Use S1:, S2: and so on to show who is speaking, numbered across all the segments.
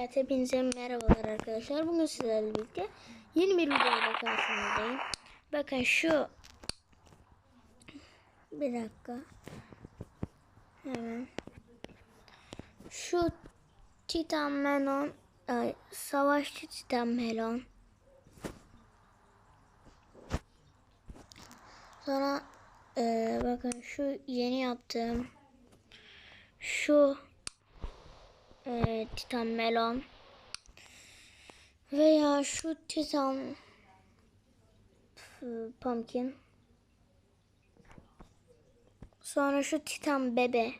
S1: Evet hepinize merhabalar arkadaşlar. Bugün sizlerle birlikte yeni bir videoyla karşınızdayım. Bakın şu bir dakika. Hemen. Şu Titan Melon ay, Savaşçı Titan Melon. Sonra eee, bakın şu yeni yaptığım şu Titan Melon. Veya şu Titan Pumpkin. Sonra şu Titan Bebe.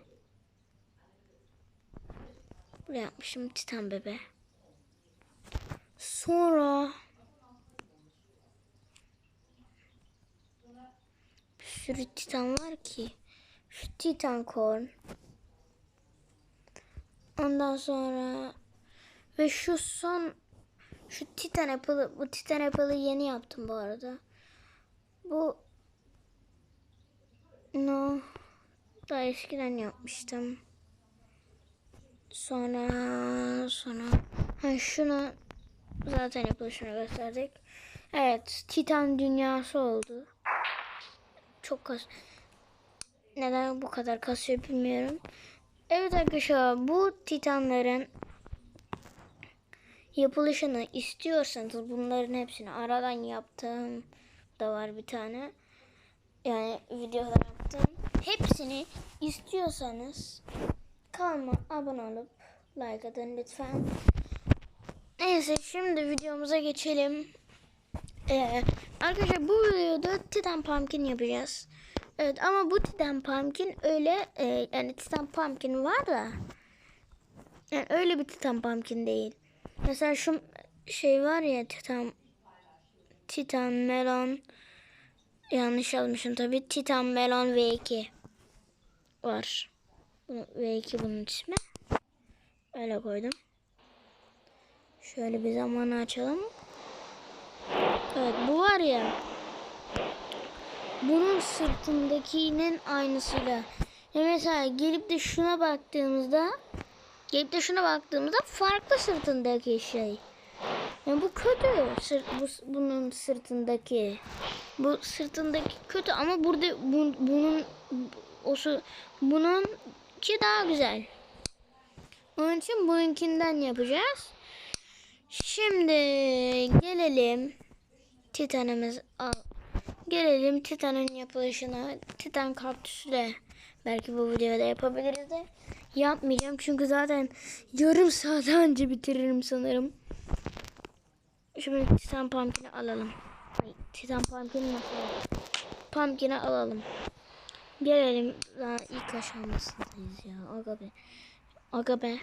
S1: Buraya yapmışım Titan Bebe. Sonra bir sürü Titan var ki şu Titan Corn Ondan sonra ve şu son şu Titan Apple'ı bu Titan Apple'ı yeni yaptım bu arada. Bu no daha eskiden yapmıştım. Sonra sonra ha şunu zaten yapılışını gösterdik. Evet Titan dünyası oldu. Çok kas neden bu kadar kasıyor bilmiyorum. Evet arkadaşlar bu titanların yapılışını istiyorsanız bunların hepsini aradan yaptım da var bir tane. Yani videolar yaptım. Hepsini istiyorsanız kanalıma abone olup like atın lütfen. Neyse şimdi videomuza geçelim. Ee, arkadaşlar bu videoda Titan Pumpkin yapacağız. Evet ama bu Titan Pumpkin öyle e, yani Titan Pumpkin var da yani öyle bir Titan Pumpkin değil. Mesela şu şey var ya Titan Titan Melon yanlış yazmışım tabi Titan Melon V2 var. Bunu, V2 bunun ismi. Öyle koydum. Şöyle bir zamanı açalım. Evet bu var ya bunun sırtındakinin aynısıyla. Ya mesela gelip de şuna baktığımızda gelip de şuna baktığımızda farklı sırtındaki şey. Yani bu kötü. Sırt, bu, bunun sırtındaki. Bu sırtındaki kötü ama burada bu, bunun o bunun ki daha güzel. Onun için bununkinden yapacağız. Şimdi gelelim Titanımız al. Gelelim Titan'ın yapılışına. Titan kaktüsü de belki bu videoda yapabiliriz de. Yapmayacağım çünkü zaten yarım saat önce bitiririm sanırım. Şimdi Titan Pumpkin'i alalım. Ay, Titan Pumpkin'i nasıl alalım? Pumpkin'i alalım. Gelelim daha ilk aşamasındayız ya. Aga be. Aga be.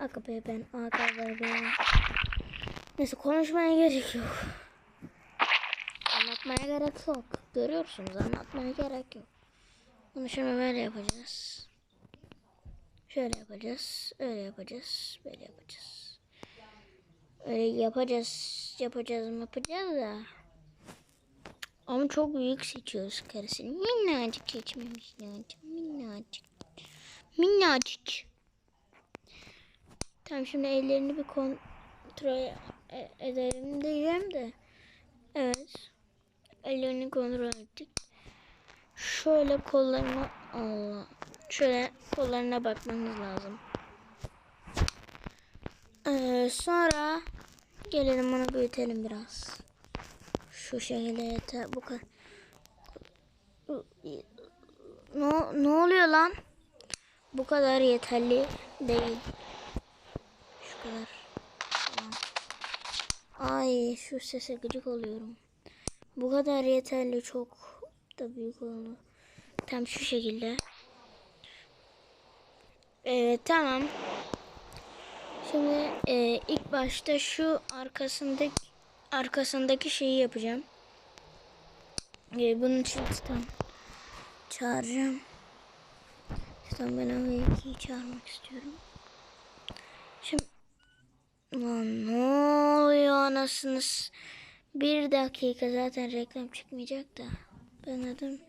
S1: Aga be ben. Aga be be. Neyse konuşmaya gerek yok. Anlatmaya gerek yok. Görüyorsunuz anlatmaya gerek yok. Bunu şimdi böyle yapacağız. Şöyle yapacağız. Öyle yapacağız. Böyle yapacağız. Öyle yapacağız. Yapacağız yapacağız da. Ama çok büyük seçiyoruz karısını. Minnacık seçmemiş. Minnacık. Minnacık. Minnacık. Tamam şimdi ellerini bir kontrol e- edelim diyeceğim de. Evet. Ellerini kontrol ettik. Şöyle kollarına Allah. Şöyle kollarına bakmamız lazım. Ee, sonra gelelim onu büyütelim biraz. Şu şekilde yeter. Bu kadar. Ne, ne oluyor lan? Bu kadar yeterli değil. Şu kadar. Ay şu sese gıcık oluyorum. Bu kadar yeterli çok da büyük oldu. Tam şu şekilde. Evet tamam. Şimdi e, ilk başta şu arkasındaki arkasındaki şeyi yapacağım. E, bunun için tam çağıracağım. Tam ben o çağırmak istiyorum. Şimdi ne oluyor anasınız? Bir dakika zaten reklam çıkmayacak da. Ben dedim.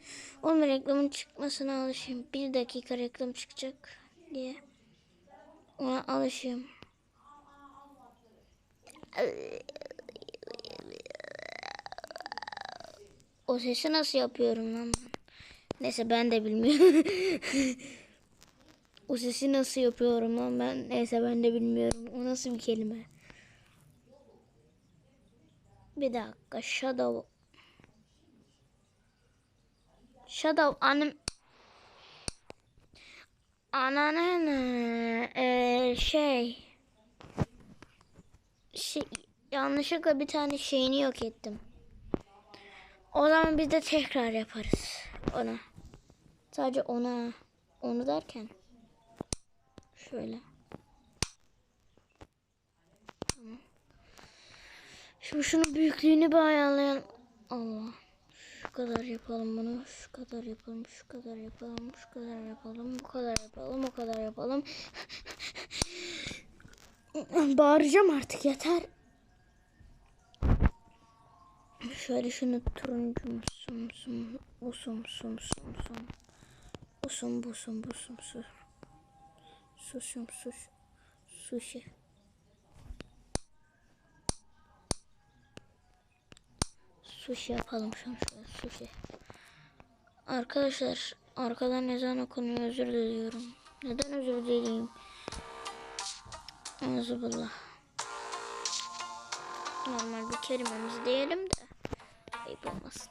S1: Oğlum reklamın çıkmasına alışayım. Bir dakika reklam çıkacak diye. Ona alışayım. O sesi nasıl yapıyorum lan? Neyse ben de bilmiyorum. o sesi nasıl yapıyorum lan ben? Neyse ben de bilmiyorum. O nasıl bir kelime? Bir dakika. Shadow. Shadow annem Anneanne eee şey şey yanlışlıkla bir tane şeyini yok ettim. O zaman biz de tekrar yaparız ona. Sadece ona onu derken şöyle. Şimdi şunun büyüklüğünü bir ayarlayalım. Allah. Şu kadar yapalım bunu. Şu kadar yapalım. Şu kadar yapalım. Şu kadar yapalım. Bu kadar yapalım. O kadar yapalım. Bağıracağım artık yeter. Şöyle şunu turuncu sum sum usum sum sum sum usum busum busum su susum sus sushi sushi yapalım şunu şöyle sushi arkadaşlar arkadan ezan okunuyor özür diliyorum neden özür dileyim Azubullah normal bir kelimemizi diyelim de ayıp olmasın.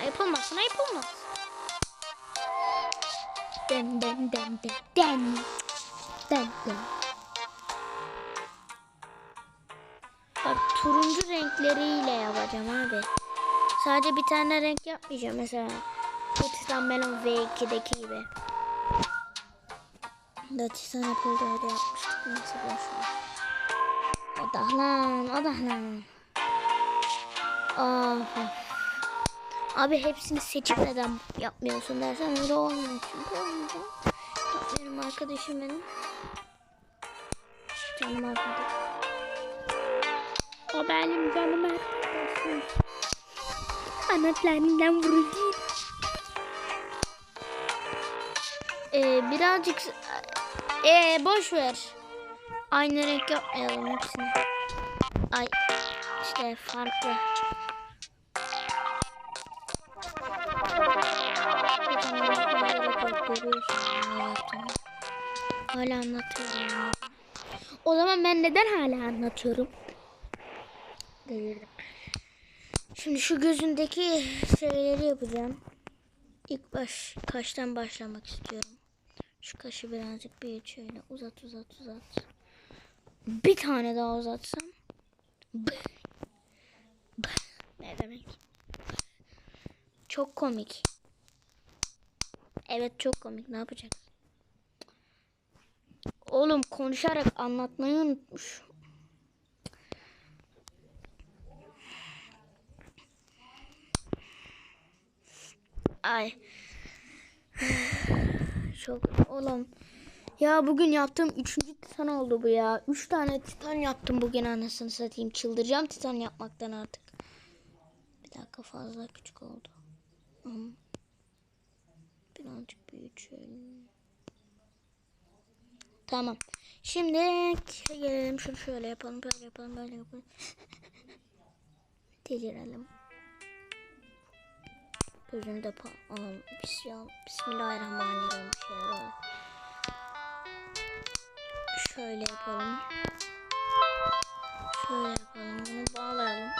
S1: Ayıp olmasın, ayıp olmasın. Dem dem dem dem dem. Dem dem. Bak turuncu renkleriyle yapacağım abi. Sadece bir tane renk yapmayacağım mesela. Titan Melon V2'deki gibi. Titan Apple'da öyle yapmıştık. Neyse boşver. Odaklan, odaklan. Of, of. Abi hepsini seçip neden yapmıyorsun dersen öyle olmuyor. Çünkü. Bak Benim arkadaşım benim. Canım arkadaşım. O benim canım arkadaşım. Anahtarından vuruldu. Ee, birazcık ee, boş ver. Aynı renk yapmayalım hepsini. Ay işte farklı. Hala anlatıyorum. O zaman ben neden hala anlatıyorum? Delirdim. Şimdi şu gözündeki şeyleri yapacağım. İlk baş kaştan başlamak istiyorum. Şu kaşı birazcık büyüt şöyle uzat uzat uzat. Bir tane daha uzatsam. Ne demek? Çok komik. Evet çok komik. Ne yapacaksın? Oğlum konuşarak anlatmayı unutmuş. Ay. Çok oğlum. Ya bugün yaptığım üçüncü titan oldu bu ya. Üç tane titan yaptım bugün anasını satayım. Çıldıracağım titan yapmaktan artık. Bir dakika fazla küçük oldu. Ama birazcık şöyle. Tamam. Şimdi gelelim şunu şöyle yapalım, böyle yapalım, böyle yapalım. Delirelim. Aa, bismillah, Bismillahirrahmanirrahim. Şöyle yapalım. Şöyle yapalım. Bunu bağlayalım.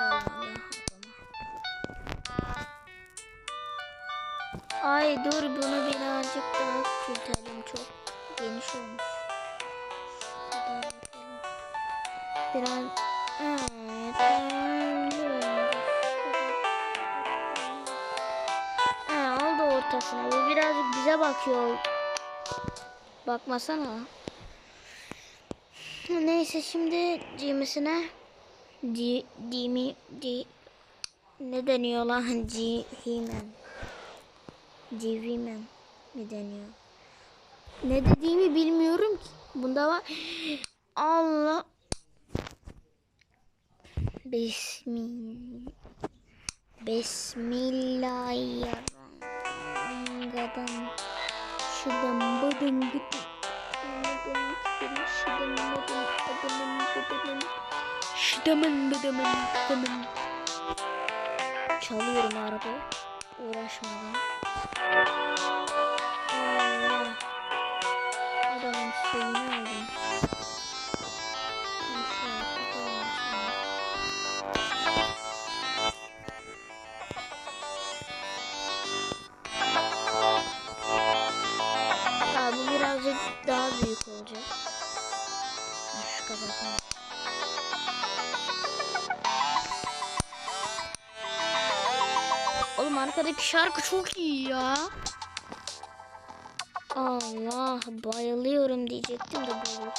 S1: Bağlayalım. Ay dur bunu birazcık daha küçültelim. Çok geniş olmuş. Biraz ha, ortasına. Bu birazcık bize bakıyor. Bakmasana. Neyse şimdi cimesine C, Cimi, C, ne deniyor lan? C, Himen. Civimen mi deniyor? Ne dediğimi bilmiyorum ki. Bunda var. Allah. Bismillah. Bismillahirrahmanirrahim. Şıdım bıdım bıdım. Şıdım bıdım bıdım bıdım bıdım. Dıdımın dıdımın dıdımın. Çalıyorum araba. Uğraşmadan. Allah. Adamın şeyini aldım. Arkadaki şarkı çok iyi ya. Allah bayılıyorum diyecektim de böyle.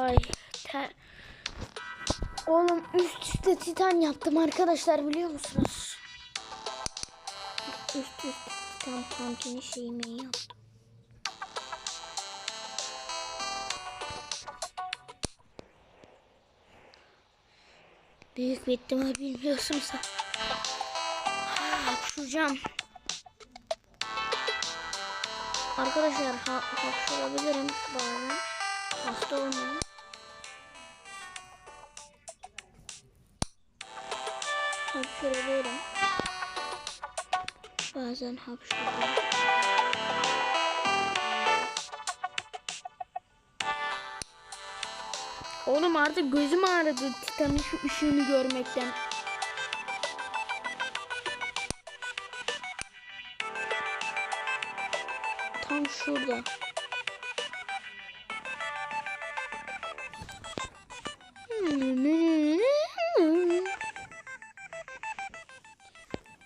S1: Ay ter. Oğlum üst üste titan yaptım arkadaşlar biliyor musunuz? Üst üste titan pumpkini şeyimi yaptım. Büyük bir ihtimal bilmiyorsunsa. Hapşuracağım. Arkadaşlar ha hapşurabilirim bazen. Hasta olmayın. Hapşurabilirim. Bazen hapşuruyorum. Oğlum artık gözüm ağrıdı Titan'ın şu ışığını görmekten. Tam şurada.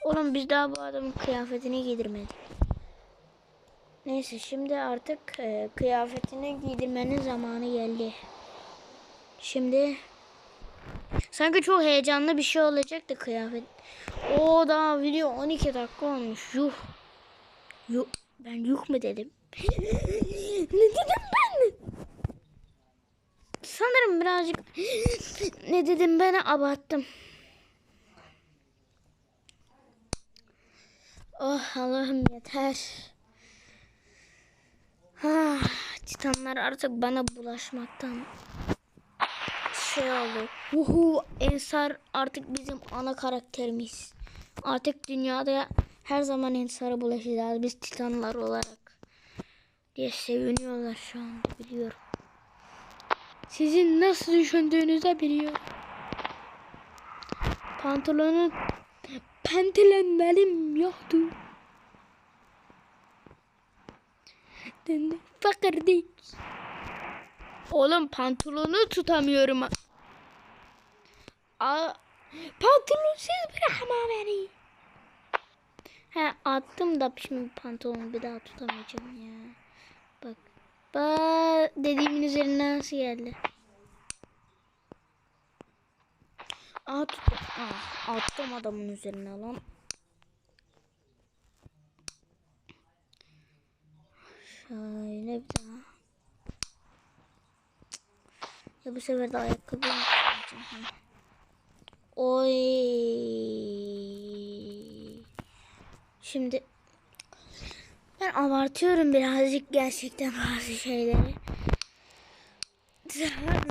S1: Oğlum biz daha bu adamın kıyafetini giydirmedik. Neyse şimdi artık e, kıyafetini giydirmenin zamanı geldi. Şimdi sanki çok heyecanlı bir şey olacak da kıyafet. O daha video 12 dakika olmuş. Yuh. Yuh. Ben yuh mu dedim? ne dedim ben? Sanırım birazcık ne dedim ben abarttım. Oh Allah'ım yeter. Ah, titanlar artık bana bulaşmaktan şey oldu. Uhu Ensar artık bizim ana karakterimiz. Artık dünyada her zaman Ensar'a bulaşacağız biz titanlar olarak. Diye seviniyorlar şu anda biliyorum. Sizin nasıl düşündüğünüzü biliyorum. Pantolonu pantolonlarım yoktu. Fakirdik. Oğlum pantolonu tutamıyorum. Aa, pantolonsuz bırakma beni. He attım da şimdi pantolonu bir daha tutamayacağım ya. Bak. Bak dediğimin üzerine nasıl geldi. Aa. Aa, attım adamın üzerine lan. Şöyle bir daha. Ya bu sefer de ayakkabı yapacağım. Oy. Şimdi ben abartıyorum birazcık gerçekten bazı şeyleri.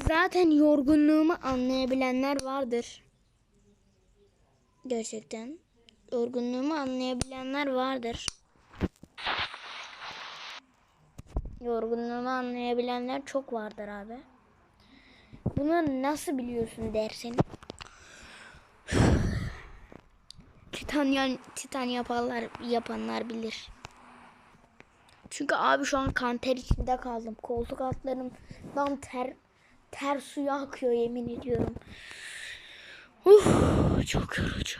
S1: Zaten yorgunluğumu anlayabilenler vardır. Gerçekten. Yorgunluğumu anlayabilenler vardır. Yorgunluğumu anlayabilenler çok vardır abi. Bunu nasıl biliyorsun dersin? Titan titan yapanlar yapanlar bilir. Çünkü abi şu an kan ter içinde kaldım. Koltuk altlarımdan ter ter suyu akıyor yemin ediyorum. Uf, çok yorucu.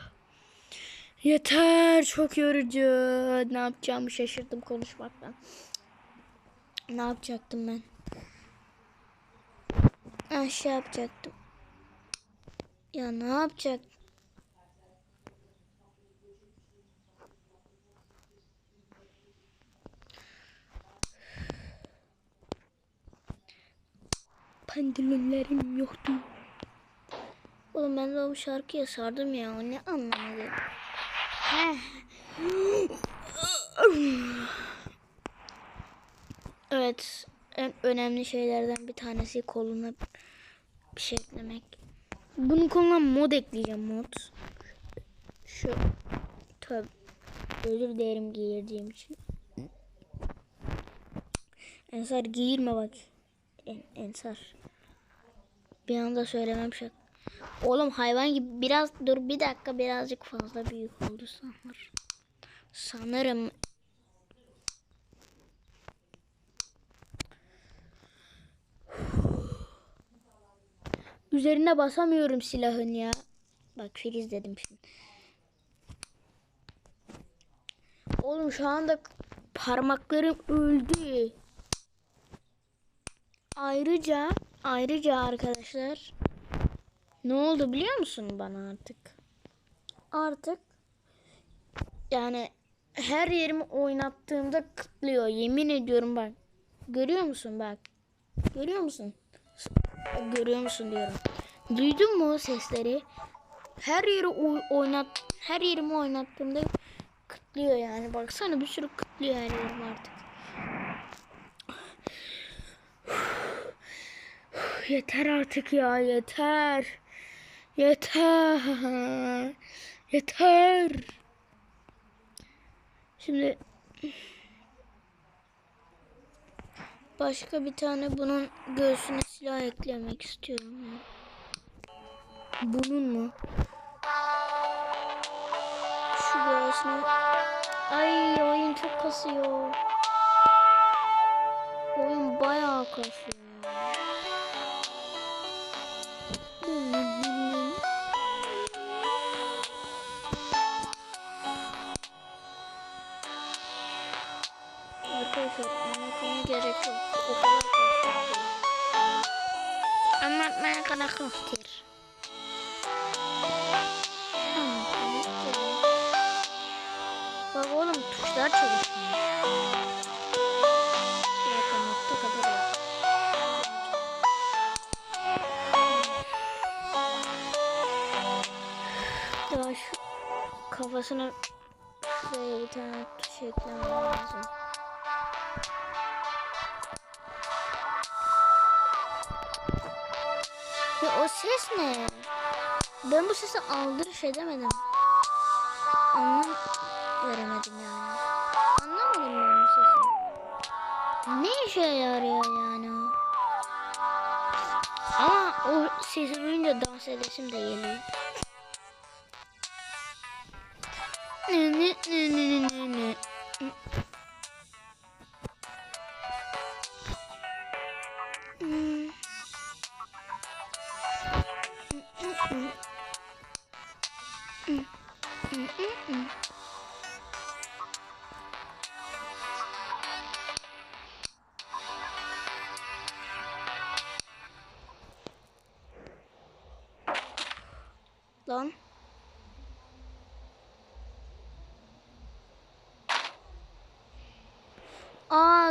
S1: Yeter çok yorucu. Ne yapacağımı şaşırdım konuşmaktan. Ne yapacaktım ben? Aşağı yapacaktım. Ya ne yapacak? Pantolonlarım yoktu. Oğlum ben de o şarkıya sardım ya. O ne anlamadı? Evet. En önemli şeylerden bir tanesi koluna bir şey eklemek. Bunun koluna mod ekleyeceğim mod. Şu tabi özür dilerim giyirdiğim için. Ensar giyirme bak. En, ensar. Bir anda söylemem şak. Oğlum hayvan gibi biraz dur bir dakika birazcık fazla büyük oldu sanırım. Sanırım Üzerine basamıyorum silahın ya. Bak Filiz dedim şimdi. Oğlum şu anda parmaklarım öldü. Ayrıca ayrıca arkadaşlar ne oldu biliyor musun bana artık? Artık yani her yerimi oynattığımda kıtlıyor. Yemin ediyorum bak. Görüyor musun bak? Görüyor musun? Görüyor musun diyorum. Duydun mu o sesleri? Her yeri oy- oynat her yerimi oynattığımda kıtlıyor yani. Baksana bir sürü kıtlıyor her yerim artık. Yeter artık ya yeter. Yeter. Yeter. Şimdi başka bir tane bunun göğsüne silah eklemek istiyorum. ya. Bunun mu? Şu göğsüne. Ay oyun çok kasıyor. Oyun bayağı kasıyor. Kafasına şuraya bir tane tuş eklemem lazım. Ya o ses ne? Ben bu sesi aldırış edemedim. Anlam veremedim yani. Anlamadım ben bu sesi. Ne işe yarıyor yani o? Ama o sesi duyunca dans edesim de geliyor.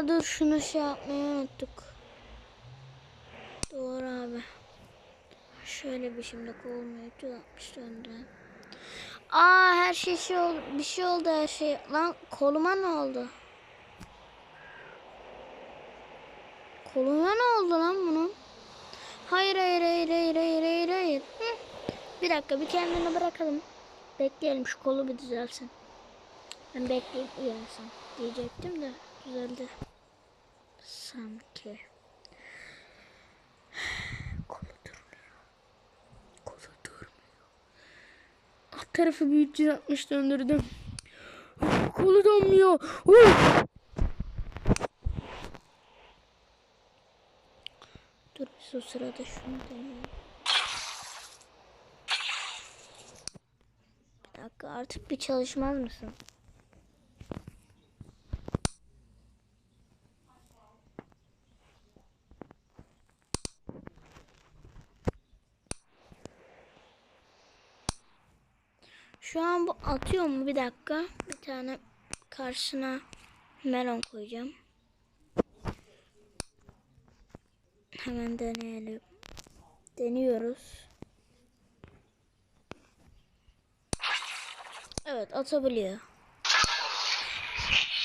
S1: Dur şunu şey yapmayı unuttuk. Doğru abi. Şöyle bir şimdi olmuyor. 360 döndü. Aa her şey şey oldu. Bir şey oldu her şey. Lan koluma ne oldu? Koluma ne oldu lan bunun? Hayır hayır hayır hayır hayır hayır hayır. Bir dakika bir kendini bırakalım. Bekleyelim şu kolu bir düzelsin. Ben bekleyeyim uyarsan diyecektim de düzeldi. Sanki. Kolu durmuyor. Kolu durmuyor. Alt tarafı bir 360 döndürdüm. Kolu donmuyor. Uf. Dur biz o sırada şunu deneyelim. Bir dakika artık bir çalışmaz mısın? Şu an bu atıyor mu? Bir dakika. Bir tane karşısına melon koyacağım. Hemen deneyelim. Deniyoruz. Evet atabiliyor.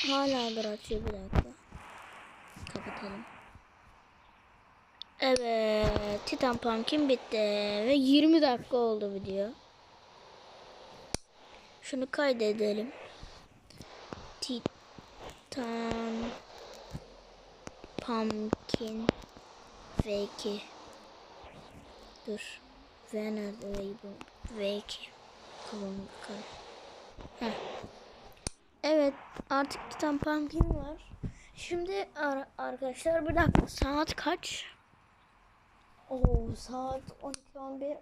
S1: Hala bir atıyor bir dakika. Kapatalım. Evet. Titan Pumpkin bitti. Ve 20 dakika oldu video. Şunu kaydedelim. Titan Pumpkin V2 Dur. V nerede? V bu. V2 Kullanım. Evet artık Titan Pumpkin var. Şimdi ar- arkadaşlar bir dakika saat kaç? Oo saat 12 11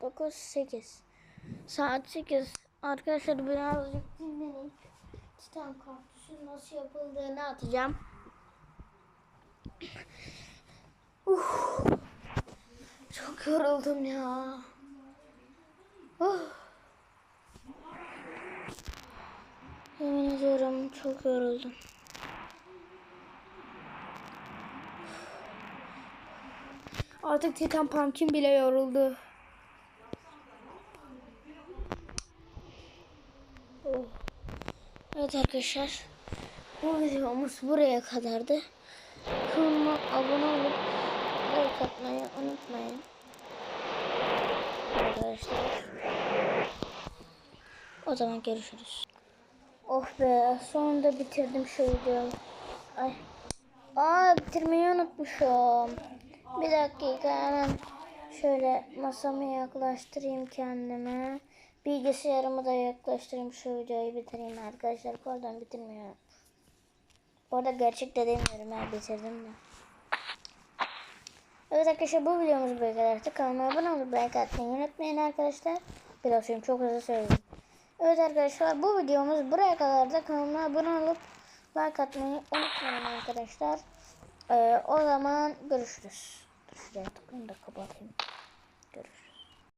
S1: 19 8 Saat 8 Arkadaşlar birazcık dinlenip Titan kaktüsün nasıl yapıldığını atacağım. Uf. Çok yoruldum ya. Uf. Yemin ediyorum çok yoruldum.
S2: Artık Titan Pumpkin bile yoruldu.
S1: Oh. Evet arkadaşlar. Bu videomuz buraya kadardı. Kanalıma abone olup like atmayı unutmayın. Arkadaşlar. O zaman görüşürüz. Oh be sonunda bitirdim şu videoyu. Ay. Aa bitirmeyi unutmuşum. Bir dakika hemen şöyle masamı yaklaştırayım kendime. Bilgisayarımı da yaklaştırayım şu videoyu bitireyim arkadaşlar. Pardon bitirmiyorum. Bu arada gerçekte demiyorum ha bitirdim de. Evet arkadaşlar bu videomuz buraya kadardı. Kanalıma abone olup like atmayı unutmayın arkadaşlar. Biraz şimdi çok hızlı söyledim. Evet arkadaşlar bu videomuz buraya kadardı. Kanalıma abone olup like atmayı unutmayın arkadaşlar. Ee, o zaman görüşürüz. Dur şuraya da kapatayım.